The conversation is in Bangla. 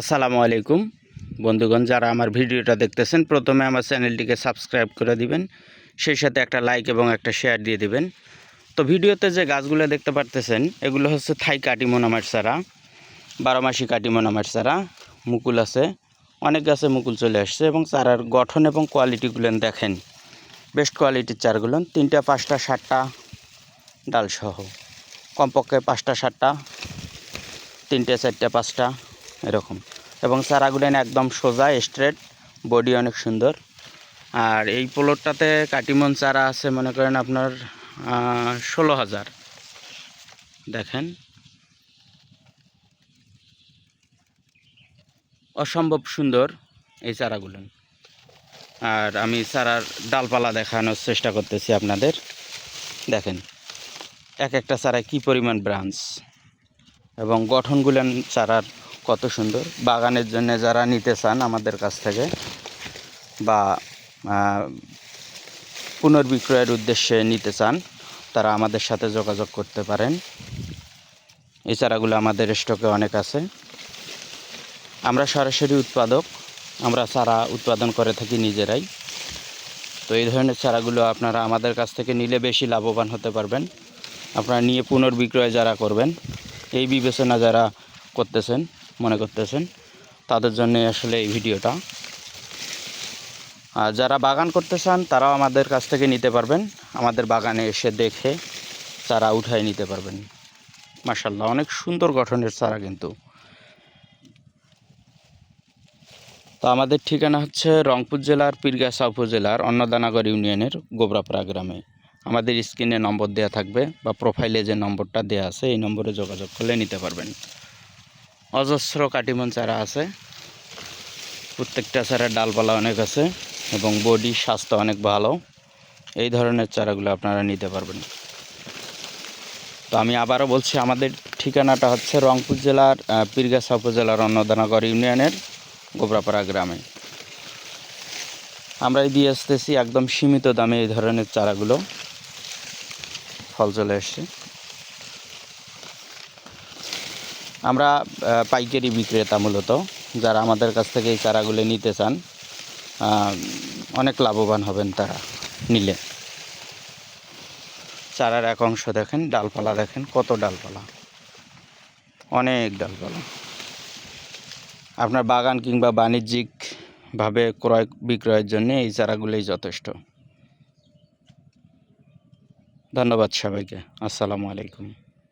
আসসালামু আলাইকুম। বন্ধুগণ, যারা আমার ভিডিওটা দেখতেছেন, প্রথমে আমার চ্যানেলটিকে সাবস্ক্রাইব করে দিবেন, সেই সাথে একটা লাইক এবং একটা শেয়ার দিয়ে দিবেন। তো ভিডিওতে যে গাছগুলো দেখতে পারতেছেন, এগুলো হচ্ছে থাই কাটিমন আমার চারা বারো মাসি কাটিমন আমার চারা, মুকুল আছে, অনেক গাছে মুকুল চলে আসছে এবং চারার গঠন এবং কোয়ালিটিগুলো দেখেন। বেস্ট কোয়ালিটির চারগুলো, তিনটা, পাঁচটা, সাতটা ডালসহ। কমপক্ষে পাঁচটা, সাতটা, তিনটে, চারটে, পাঁচটা। এরকম। এবং চারাগুলো একদম সোজা স্ট্রেট বডি অনেক সুন্দর। আর এই প্লটটাতে কাটিমন চারা আছে, মনে করেন আপনার ষোলো হাজার। দেখেন। অসম্ভব সুন্দর এই চারাগুলো। আর আমি চারার ডালপালা দেখানোর চেষ্টা করতেছি আপনাদের। দেখেন, এক একটা চারায় কী পরিমাণ ব্রাঞ্চ এবং গঠনগুলো চারার কত সুন্দর। বাগানের জন্য যারা নিতে চান আমাদের কাছ থেকে বা পুনর্বিক্রয়ের উদ্দেশ্যে নিতে চান, তারা আমাদের সাথে যোগাযোগ করতে পারেন। এই চারাগুলো আমাদের স্টকে অনেক আছে। আমরা সরাসরি উৎপাদক, আমরা চারা উৎপাদন করে থাকি নিজেরাই। তো এই ধরনের চারাগুলো আপনারা আমাদের কাছ থেকে নিলে বেশি লাভবান হতে পারবেন। আপনারা নিয়ে পুনর্বিক্রয় যারা করবেন, এই বিবেচনা যারা করতেছেন মনে করতেছেন, তাদের জন্য আসলে এই ভিডিওটা। আর যারা বাগান করতে চান, তারাও আমাদের কাছ থেকে নিতে পারবেন। আমাদের বাগানে এসে দেখে চারা উঠায় নিতে পারবেন। মাসাল্লাহ অনেক সুন্দর গঠনের চারা কিন্তু। তো আমাদের ঠিকানা হচ্ছে রংপুর জেলার পীরগাছা উপজেলার অন্নদানাগর ইউনিয়নের গোবরাপাড়া গ্রামে। আমাদের স্ক্রিনে নম্বর দেওয়া থাকবে বা প্রোফাইলে যে নম্বরটা দেওয়া আছে, এই নম্বরে যোগাযোগ করলে নিতে পারবেন। অজস্র কাটিমন চারা আছে। প্রত্যেকটা চারার ডালপালা অনেক আছে এবং বডি স্বাস্থ্য অনেক ভালো। এই ধরনের চারাগুলো আপনারা নিতে পারবেন। তো আমি আবারও বলছি, আমাদের ঠিকানাটা হচ্ছে রংপুর জেলার পীরগাছা উপজেলার অন্নদানগর ইউনিয়নের গোবরাপাড়া গ্রামে। আমরাই দিয়ে আসতেছি, একদম সীমিত দামে এই ধরনের চারাগুলো ফল চলে এসছে আমরা পাইকারি বিক্রেতা মূলত, যারা আমাদের কাছ থেকে এই চারাগুলো নিতে চান অনেক লাভবান হবেন তারা নিলে। চারার এক অংশ দেখেন, ডালপালা দেখেন, কত ডালপালা। অনেক ডালপালা। আপনার বাগান কিংবা বাণিজ্যিকভাবে ক্রয়, বিক্রয়ের জন্য এই চারাগুলোই যথেষ্ট। ধন্যবাদ সবাইকে। আসসালামু আলাইকুম।